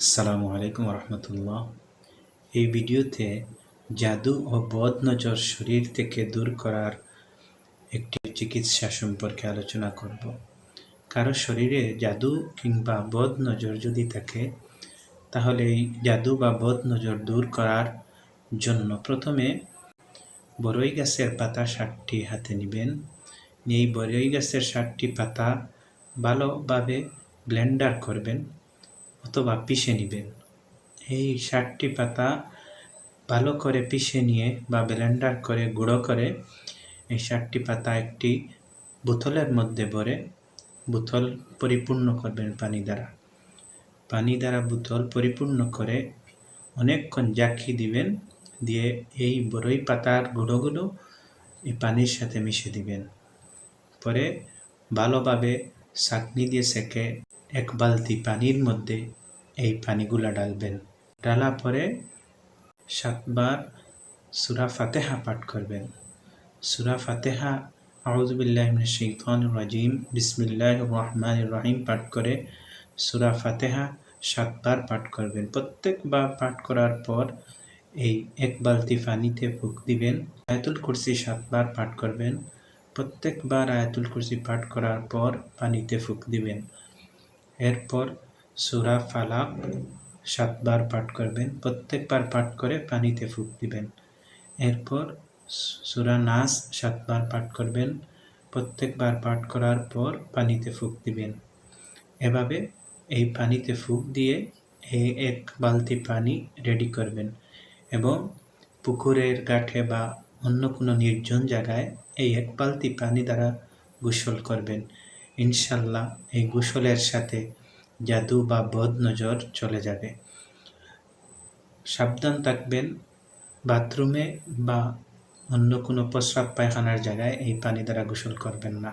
আসসালামু আলাইকুম রহমতুল্লাহ এই ভিডিওতে জাদু ও বদ নজর শরীর থেকে দূর করার একটি চিকিৎসা সম্পর্কে আলোচনা করব। কারও শরীরে জাদু কিংবা বদ নজর যদি থাকে, তাহলে এই জাদু বা বদ নজর দূর করার জন্য প্রথমে বরই গাছের পাতা ষাটটি হাতে নেবেন। এই বরই গাছের ষাটটি পাতা ভালোভাবে ব্লেন্ডার করবেন। অথবা পিষে নেবেন। এই ষাটটি পাতা ভালো করে পিষে নিয়ে বা ব্লেন্ডার করে, গুঁড়ো করে এই ষাটটি পাতা একটি বোতলের মধ্যে ভরে বোতল পরিপূর্ণ করবেন পানি দ্বারা। পানি দ্বারা বোতল পরিপূর্ণ করে অনেকক্ষণ জাকি দিবেন, দিয়ে এই বড়ই পাতার গুঁড়োগুলো এই পানির সাথে মিশে দিবেন। পরে ভালোভাবে ছাঁকনি দিয়ে সেকে এক বালতি পানির মধ্যে এই পানিগুলা ডালবেন ডালা পরে সাতবার সুরা ফাতেহা পাঠ করবেন। সুরা ফাতেহা আউজবিল্লাহমিন শৈতান রাজিম বিসমিল্লাহ রহমান রহিম পাঠ করে সুরা ফাতেহা সাতবার পাঠ করবেন। প্রত্যেকবার পাঠ করার পর এই এক বালতি পানিতে ফুক দিবেন। আয়াতুল কুরসি সাতবার পাঠ করবেন। প্রত্যেকবার আয়াতুল কুরসি পাঠ করার পর পানিতে ফুক দিবেন। এরপর সুরা ফালাক সাতবার পাঠ করবেন, প্রত্যেকবার পাঠ করে পানিতে ফুক দিবেন। এরপর সুরা নাস সাতবার পাঠ করবেন, প্রত্যেকবার পাঠ করার পর পানিতে ফুক দিবেন। এভাবে এই পানিতে ফুক দিয়ে এই এক বালতি পানি রেডি করবেন এবং পুকুরের গাঠে বা অন্য কোনো নির্জন জায়গায় এই এক বালতি পানি দ্বারা গোসল করবেন। ইনশাল্লাহ এই গোসলের সাথে জাদু বা বদ নজর চলে যাবে। সাবধান থাকবেন। বাথরুমে বা অন্য কোনো প্রস্রাব পায়খানার জায়গায় এই পানি দ্বারা গোসল করবেন না।